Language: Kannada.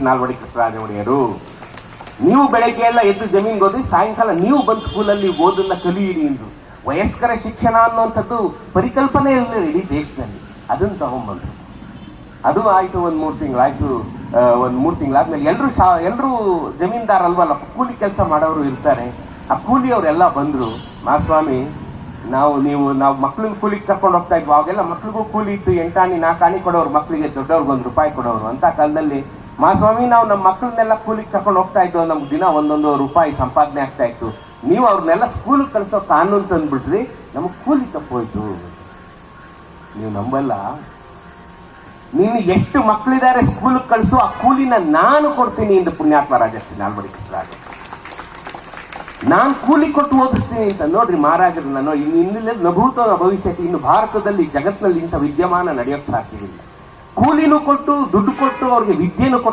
ನಾಲ್ವಡಿ ಕೃಷ್ಣರಾಜ ಒಡೆಯರು ನೀವು ಬೆಳಗ್ಗೆ ಎಲ್ಲ ಎದ್ದು ಜಮೀನ್ಗೆ ಹೋದ್ರೆ ಸಾಯಂಕಾಲ ನೀವು ಬಂದು ಸ್ಕೂಲಲ್ಲಿ ಓದನ್ನ ಕಲಿಯಿರಿ ಎಂದು. ವಯಸ್ಕರ ಶಿಕ್ಷಣ ಅನ್ನುವಂಥದ್ದು ಪರಿಕಲ್ಪನೆ ಇರಲಿಲ್ಲ ಇಡೀ ದೇಶದಲ್ಲಿ. ಅದನ್ನ ತಗೊಂಡ್ಬಂದ್ರು. ಅದು ಆಯ್ತು ಒಂದ್ ಮೂರ್ ತಿಂಗಳಾಯ್ತು ಒಂದ್ ಮೂರು ತಿಂಗಳಾದ್ಮೇಲೆ ಎಲ್ರು ಶಾ, ಎಲ್ರು ಜಮೀನ್ದಾರಲ್ವಲ್ಲ ಕೂಲಿ ಕೆಲಸ ಮಾಡೋರು ಇರ್ತಾರೆ. ಆ ಕೂಲಿ ಅವರೆಲ್ಲ ಬಂದ್ರು ಮಹಾಸ್ವಾಮಿ ನಾವು, ನೀವು, ನಾವು ಮಕ್ಳಿಗೆ ಕೂಲಿಗೆ ಕರ್ಕೊಂಡು ಹೋಗ್ತಾ ಇದ್ವಿ. ಅವಾಗೆಲ್ಲ ಮಕ್ಳಿಗೂ ಕೂಲಿ ಇತ್ತು, ಎಂಟಾಣಿ ನಾಲ್ಕಾಣಿ ಕೊಡೋರು ಮಕ್ಕಳಿಗೆ ದೊಡ್ಡವ್ರಿಗೆ ಒಂದ್ ರೂಪಾಯಿ ಕೊಡೋರು. ಅಂತ ಕಾಲದಲ್ಲಿ ಮಹಾಸ್ವಾಮಿ ನಾವು ನಮ್ಮ ಮಕ್ಕಳನ್ನೆಲ್ಲ ಕೂಲಿಗೆ ಕರ್ಕೊಂಡು ಹೋಗ್ತಾ ಇದ್ದೋ ನಮ್ಗೆ ದಿನ ಒಂದೊಂದು ರೂಪಾಯಿ ಸಂಪಾದನೆ ಆಗ್ತಾ ಇತ್ತು. ನೀವು ಅವ್ರನ್ನೆಲ್ಲ ಸ್ಕೂಲಿಗೆ ಕಳ್ಸೋ ಕಾನೂನು ತಂದ್ಬಿಟ್ರಿ, ನಮಗೆ ಕೂಲಿ ತಪ್ಪೋಯ್ತು. ನೀವು ನಂಬಲ್ಲ. ನೀನು ಎಷ್ಟು ಮಕ್ಕಳಿದ್ದಾರೆ ಸ್ಕೂಲ್ ಕಳಿಸು, ಆ ಕೂಲಿನ ನಾನು ಕೊಡ್ತೀನಿ ಎಂದು ಪುಣ್ಯಾತ್ಮ ರಾಜಸ್ತೀನಿ ಕೃಷ್ಣರಾಜ ನಾನು ಕೂಲಿ ಕೊಟ್ಟು ಓದಿಸ್ತೀನಿ ಅಂತ ನೋಡ್ರಿ ಮಹಾರಾಜರು ನಾನು ಇನ್ನು ಇನ್ನಿಲ್ಲ ನಭೂತದ ಭವಿಷ್ಯಕ್ಕೆ ಇನ್ನು ಭಾರತದಲ್ಲಿ ಜಗತ್ತಿನಲ್ಲಿ ಇಂಥ ವಿದ್ಯಮಾನ ನಡೆಯೋಕ್ ಸಾಧ್ಯವಿಲ್ಲ. ಕೂಲಿನೂ ಕೊಟ್ಟು ದುಡ್ಡು ಕೊಟ್ಟು ಅವ್ರಿಗೆ ವಿದ್ಯೆನೂ ಕೊಟ್ಟು